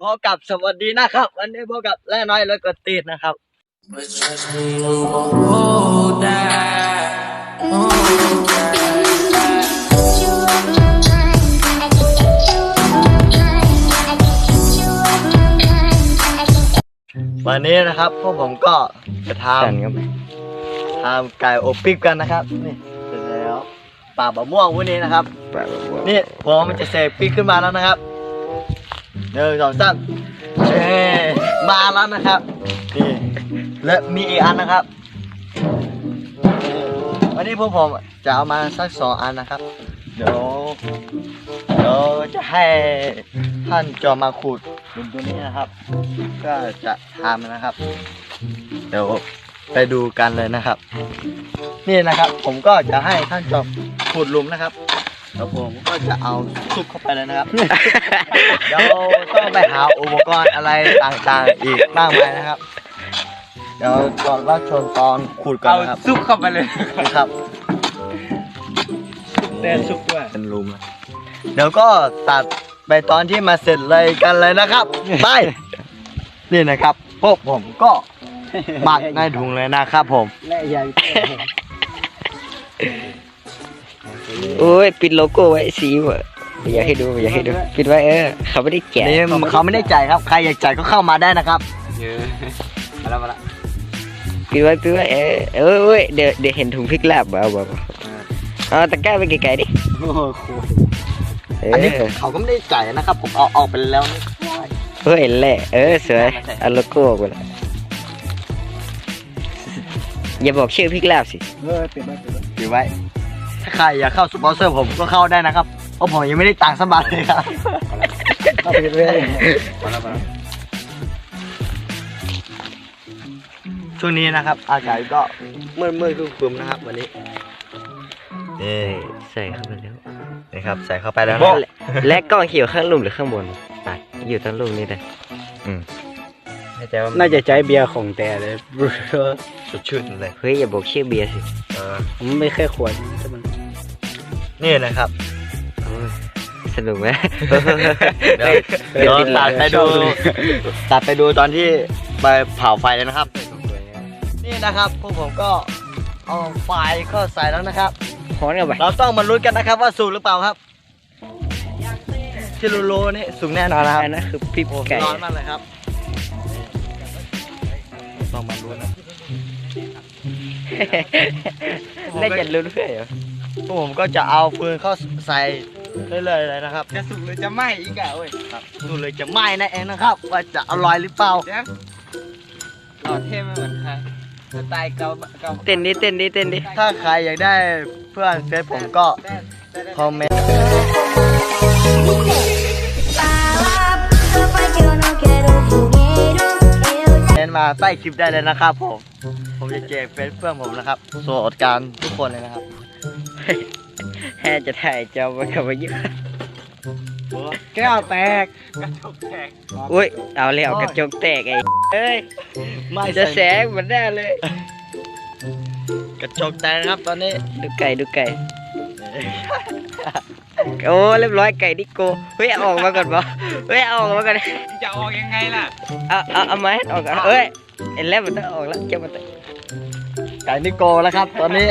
พบกับสวัสดีนะครับ วันนี้พบกับแร่น้อยแล้วก็ตีดนะครับ But trust me, you won't hold that. Hold that. วันนี้นะครับพวกผมก็จะทสั่นครับำทำไก่อบปิ๊บกันนะครับนี่เสร็จแล้วป่าบะม่วงวันนี้นะครับปลาบวนี่ผมมันจะเสกปิ๊กขึ้นมาแล้วนะครับ หนึ่งสองสามเอ้มาแล้วนะครับนี่และมีอีกอันนะครับนี่วันนี้พวกผมจะเอามาสักสองอันนะครับ เดี๋ยวเดี๋ยวจะให้ท่านจอมาขูดบนตัวนี้นะครับ ก็จะทำนะครับ เดี๋ยวไปดูกันเลยนะครับ นี่นะครับ ผมก็จะให้ท่านจอมขูดหลุมนะครับ แล้วผมก็จะเอาซุปเข้าไปเลยนะครับ เดี๋ยวต้องไปหาอุปกรณ์อะไรต่างๆ อีกมากมายนะครับ เดี๋ยวก่อนรับชมตอนขูดก่อนเอานะครับซุปเข้าไปเลยนะครับเต้นซุปด้วยเป็นรูมนะเดี๋ยวก็ตัดไปตอนที่มาเสร็จเลยกันเลยนะครับไปนี่นะครับพวกผมก็หมักในถุงเลยนะครับผม และใหญ่ โอ้ยปิดโลโก้ไว้สีวะไม่อยากให้ดูไม่อยากให้ดูปิดไว้เออเขาไม่ได้แกะนี่เขาไม่ได้จ่ายครับ ใครอยากจ่ายก็เข้ามาได้นะครับเยอะมาแล้วมาแล้วปิดไว้ปิดไว้เออเออเว้ยเดี๋ยวเดี๋ยวเห็นถุงพริกลาบเอาเอาเอาเอาตะกร้าไปไกลๆดิโอ้โหเออันนี้อเขาก็ไม่ได้จ่ายนะครับผมเอาออกไปแล้วนี่เฮ้ยแหละเออสวยเอาโลโก้ออกไปละอย่าบอกชื่อพริกลาบสิเออปิดไว้ปิดไว้ ถือไว้ถ้าใครอยากเข้าสปอนเซอร์ผมก็เข้าได้นะครับ เพราะผมยังไม่ได้ตังค์สักบาทเลยครับเข้าไปเรื่อยมาแล้วมาแล้วช่วงนี้นะครับ อากาศก็มืดมืดๆครึมๆนะครับ วันนี้นี่ใส่เข้าไปแล้วนะครับ ใส่เข้าไปแล้วนะและและกล้องเขียวข้างลุ่มหรือข้างบนอะอยู่ตรงลุ่มนี่เลยให้ใจว่าน่าจะใช้เบียร์ของแต่เลยสดชื่นเลยเฮ้ยอย่าบอกชื่อเบียร์สิ เออผมไม่แค่ขวดถ้ามัน นี่นะครับโอ้ยสนุกไหมเดี๋ยวเดี๋ยวตัดไปดูตัดไปดูตอนที่ไปเผาไฟเลยนะครับ นี่นะครับพวกผมก็เอาไฟเข้าใส่แล้วนะครับฮ้อนกันไปเราต้องมาลุ้นกันนะครับว่าสุกหรือเปล่าครับที่รู้ๆนี่สุกแน่นอนนะครับอันนั้นคือพริกโอ้ไก่ร้อนมากเลยครับต้องมาลุ้นนะน่าจะลุ้นเพื่อเหรอ พวกผมก็จะเอาฟืนเข้าใส่เรื่อยๆเลยนะครับจะสุกหรือจะไหม้อีกอะเว้ยครับดูเลยจะไหม้นั่นเองนะครับ ว่าจะอร่อยหรือเปล่าเดี๋ยวต่อเท่ไม่เหมือนใครสไตล์เก่าเก่าเต้นดิเต้นดิเต้นดิถ้าใครอยากได้เพื่อนเฟซผมก็คอมเมนต์ เมนต์มาใต้คลิปได้เลยนะครับผม ผมจะแจกเฟซเพื่อนผมนะครับโสดการทุกคนเลยนะครับ แค่จะถ่ายจอมันกับมาเยอะแก้วแตกกระจกแตกอุ้ยเอาแล้วกระจกแตกไอ้เอ้ยไม่จะใส่แสงเหมือนได้เลย กระจกแตกนะครับตอนนี้ดูไก่ดูไก่โอ้เรียบร้อยไก่ดิโกเฮ้ยเอาออกมาก่อนบอเฮ้ยเอาออกมาก่อนจะออกยังไงล่ะเอาเอาเอาไม้ออกก่อนเฮ้ยเอ็นแล้วมันต้องออกแล้วเจ้ามันไก่นิโกแล้วครับ ตอนนี้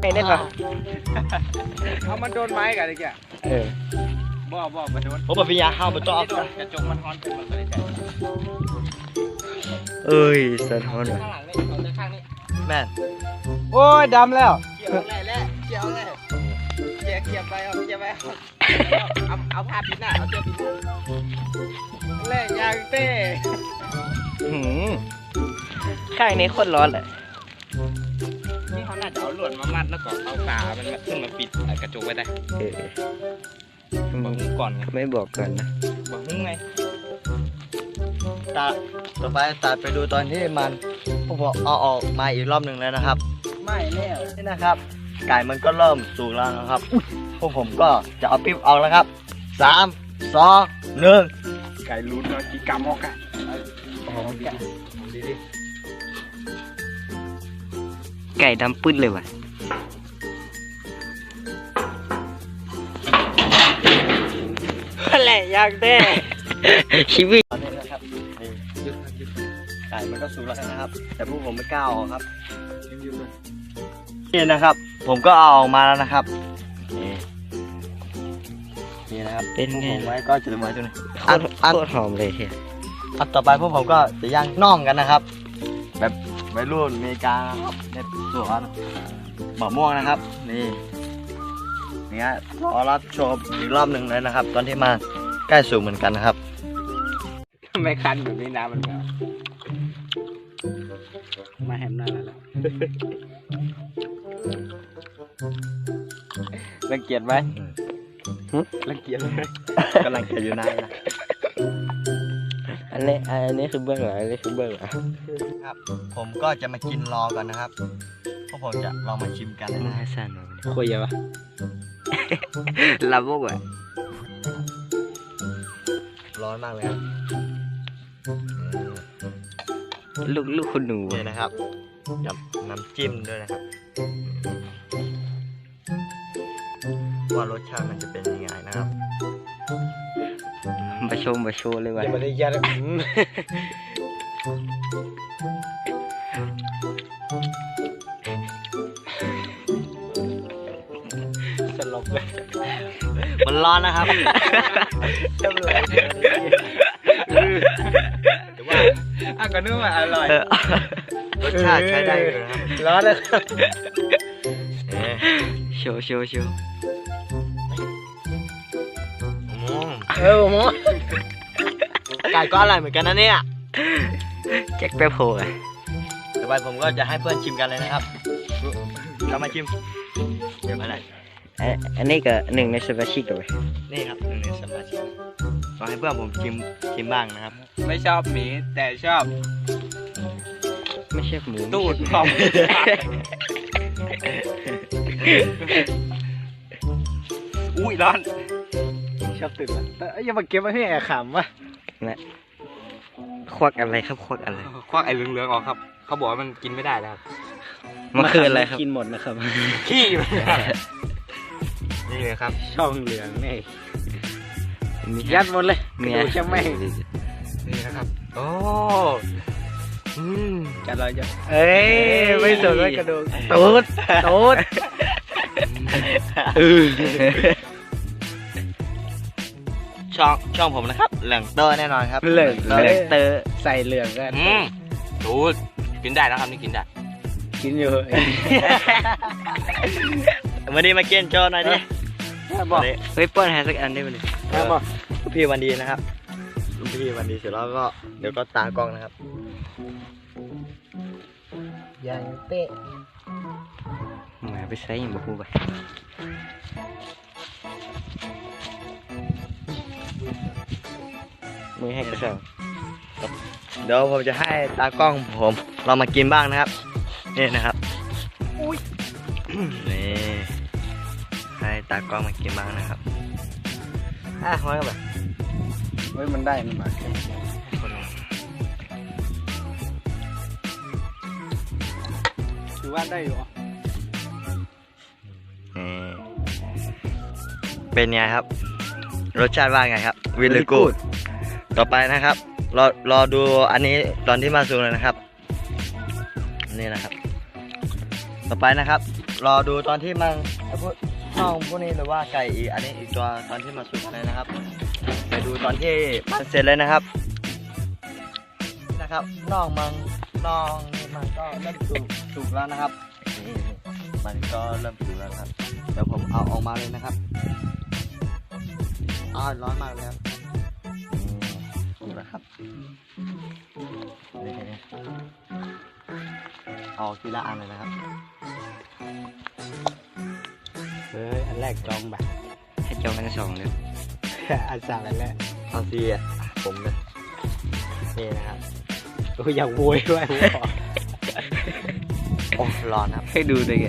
ไก่ได้ปะ เอามันโดนไม้กันเลยแกเออบอกบอกมันโดนผมบอกพี่ยาเข้าไปต้องเอาโดนกระจกมันฮ้อนเป็นมันก็เลยแตกเอ้ยสะท้อนว่ะข้างหลังนี่เอาข้างนี้แม่นโอ้ยดำแล้วเกี่ยวอะไรแล้วเกี่ยวอะไรเกียร์เกียร์ไปเอาเกียร์ไปเอาเอาเอาผ้าปิดหน้าเอาเกียร์ปิดหน้าเล่นยางเต้หืมข้างนี้โคตรร้อนเลย นี่เขาน่าจะเอาลวดมามัดแล้วก็เอาฝามันมาขึ้นมาปิดกระจกไว้ได้เออบอกมึงก่อนไงไม่บอกก่อนนะบอกมึงไงตัดต่อไปตัดไปดูตอนที่มันพวกผมเอาออกมาอีกรอบหนึ่งแล้วนะครับ ไม่แล้วนี่นะครับ ไก่มันก็เริ่มสุกแล้วนะครับอุ๊ยพวกผมก็จะเอาปิ๊บเอาแล้วครับสามสองหนึ่งไก่ลุ้นเนาะกี่กรัมออกอะ ไก่ดำปื้นเลยว่ะอะไรอยากได้ชีวิตมันก็สุกแล้วนะครับ แต่พวกผมไม่กล้าเอาออกครับนี่นะครับ ผมก็เอาออกมาแล้วนะครับนี่นี่นะครับเป็นไง พวกผมไว้ก็จะไว้ตรงนี้โคอันตรอันโคตรหอมเลยเฮีย อันต่อไปพวกผมก็จะย่างน่องกันนะครับแบบ วัยรุ่นอเมริกานะครับในสวนมะม่วงนะครับ นี่นี่ฮะขอรับชมอีกรอบหนึ่งเลยนะครับ ตอนที่มาใกล้สูงเหมือนกันนะครับทำไมคันแบบนี้น้ำมันแบบมาแฮมหน้าแล้วรังเกียจไหมหึรังเกียจไหมกำลังจะอยู่นานนะอันนี้อันนี้คือเบื้องหลังอันนี้คือเบื้องหลัง ครับ ผมก็จะมากินรอก่อนนะครับพวกผมจะลองมาชิมกันอันนะนี้ฮะให้สั้นมาเนี่ยคุยยังวะลาบกอะร้อนมากเลยครับอืมลูกลูกคุณหนูนี่นะครับกับน้ำจิ้มด้วยนะครับว่ารสชาติมันจะเป็นยังไงนะครับมาชมมาโชว์เลยว่ะยังไม่ได้ยัดอืม มันร้อนนะครับจำเลยแต่ว่าอะก็นึกว่าอร่อยเออรสชาติใช้ได้เลยนะครับร้อนนะครับเอ๊ะโชว์โชว์โชว์อืมเออหมอไก่ก็อร่อยเหมือนกันนะเนี่ยแจ็คแป๊บโผล่อะต่อไปผมก็จะให้เพื่อนชิมกันเลยนะครับ เรามาชิม เดี๋ยวมาไหน อันอันนี้ก็หนึ่งในสมาชิกกับนี่ครับหนึ่งในสมาชิกลองให้เพื่อนผมชิมชิมบ้างนะครับ ไม่ชอบหมีแต่ชอบไม่ใช่หมูตูดของอุ้ยร้อนชอบตื่นแล้วแต่เอ้ยอย่ามาเก็บไว้ให้แอบขำวะควักอะไรครับควักอะไรควักไอ้เหลืองๆออกครับ เขาบอกว่ามันกินไม่ได้แล้วครับมันคืออะไรครับ กินหมดนะครับ ขี้มั นครับนี่เลยครับ ช่องเหลืองนี่มียัดหมดเลยเมียดูใช่ไหมนี่นะครับ โอ้อืมจะลอยจะเอ้ยไม่สนว่ากระดูกตูดตูดเออช่องช่องผมนะครับ เหลืองเตอร์แน่นอนครับ เหลืองเตอร์เลกเตอร์ใส่เหลืองกันอืมดูกินได้นะครับนี่กินได้ กินอยู่วันนี้มาเกณฑ์โจหน่อยดิ บอกวันนี้เฮ้ยป้อนหาสักอันได้ไหมเนี่ยบอกลูกพี่วันดีนะครับลูกพี่วันดีเสร็จแล้วก็เดี๋ยวก็ตากล้องนะครับยังเป๊ะหมาไปใส่ยังบ่ฮู้ไปมือให้กระเซาเดี๋ยวผมจะให้ตากล้องผมเรามากินบ้างนะครับ นี่นะครับนี่ ให้ตากล้องมากินบ้างนะครับอะมาเข้าไปเฮ้ยมันได้มันมาถือว่าได้อยู่นี่เป็นไงครับ รสชาติว่าไงครับวิลกูดต่อไปนะครับ รอรอดูอันนี้ตอนที่มาซูเลยนะครับ นี่นะครับ ต่อไปนะครับ รอดูตอนที่มันไอ้พว กน่องพวกนี้หรือว่าไก่อีอันนี้อีกตัวตอนที่มาสุกเลยนะครับ ไปดูตอนที่มันเสร็จเลยนะครับนะครับน่องมันน่องมันก็เริ่มสุกสุกแล้วนะครับนี่มันก็เริ่มสุกแล้วครับเดี๋ยวผมเอาออกมาเลยนะครับอ้าวร้อนมากเลยครับสุกแล้วครับเอาทีละอันเลยนะครับ เฮ้ยอันแรกจองแบบให้จองกันสองเลยอันสามอันแรกเอาทีอะผมเลยนี่นะครับโอ้ยอยากโวยด้วยผมขอโอ้ร้อนครับให้ดูเลยไง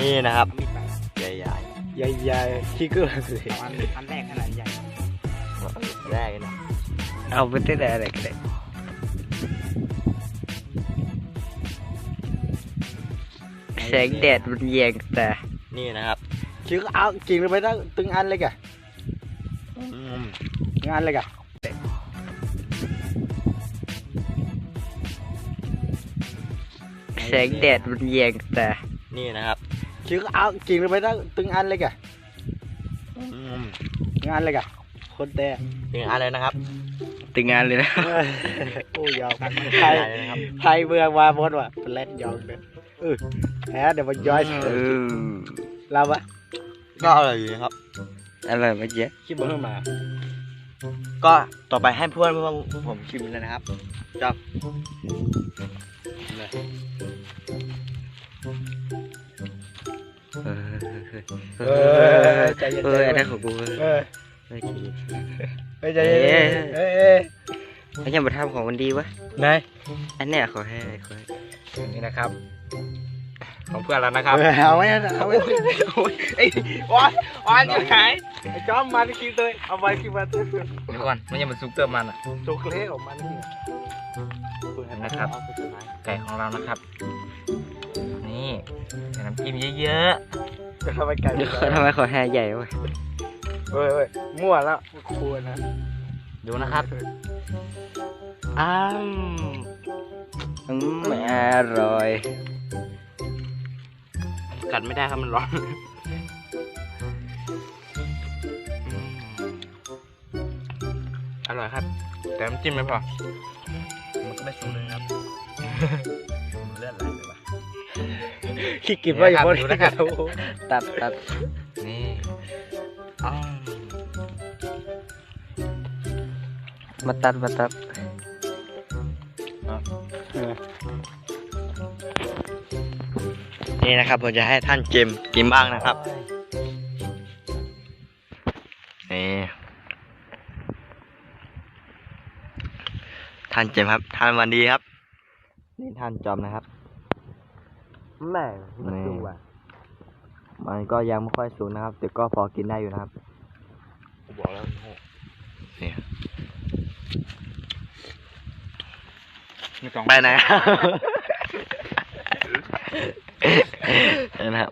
นี่นะครับมีปากใหญ่ใหญ่ๆที่เกิดเลยอันอันแรกขนาดใหญ่ๆแรกเลยนะเอาไปตั้งแต่อะไรก็ได้แสงแดดมันแยงแต่นี่นะครับ ชื่อเอากินไปตั้งตึงอันเลยกะอืมงานเลยกะแสงแดดมันแยงตานี่นะครับชื่อเอากินไปตั้งตึงอันเลยกะอืมงานเลยกะคนแต่นี่อะไรนะครับ ตึงงานเลยนะโอ้ยอมไทใช่ยเลยนะครับไทยเมืองมาหมดว่ะเป็นเล่นยองเลยเออแหมเดี๋ยวมันย้อยเออเราปะ ก็อร่อยอยู่นะครับอร่อยไหมเจ๊คิดว่าเพิ่งมา ก็ต่อไปให้เพื่อนเพื่อนผมชิมเลยนะครับจับเออเออใจเย็นเอออันนั้นของกูเออไม่กินเฮ้ยใจเย็นเอ้ยเอ้ยไอ้ยังมาทำของมันดีวะนายอันเนี้ยขอให้ขอให้ นี่นะครับ ของเพื่อนแล้วนะครับเอาไว้เอาไว้ไอ้วอนวอนอยู่ไหนไอ้จอมมันกินเลยเอาไว้กินมาตัวเดี๋ยวก่อนมันยังมันซุปเติมมันอะโชกเล่ของมันนี่นะครับ ไก่ของเรานะครับ นี่ใส่น้ำจิ้มเยอะๆจะทำไมไก่ทำไมขอให้ใหญ่วะเฮ้ยเฮ้ยมั่วแล้วควรนะดูนะครับอ้ามอืมอร่อย กัดไม่ได้ครับมันร้อนอืมอร่อยครับ แต่น้ำจิ้มไม่พอ มันก็ไม่สูงเลยครับเลือดไหลเลยว่ะขี้กินว่าอย่างดูนะครับตัดตัดนี่อ้าวมาตัดมาตัด นี่นะครับผมจะให้ท่านเจมกินบ้างนะครับนี่ท่านเจมครับ ท่านวันดีครับ นี่ท่านจอมนะครับแม่มันดูอะมันก็ยังไม่ค่อยสูงนะครับ แต่ก็พอกินได้อยู่นะครับกูบอกแล้วโง่นี่ไม่ต้องไปไหน นะครับ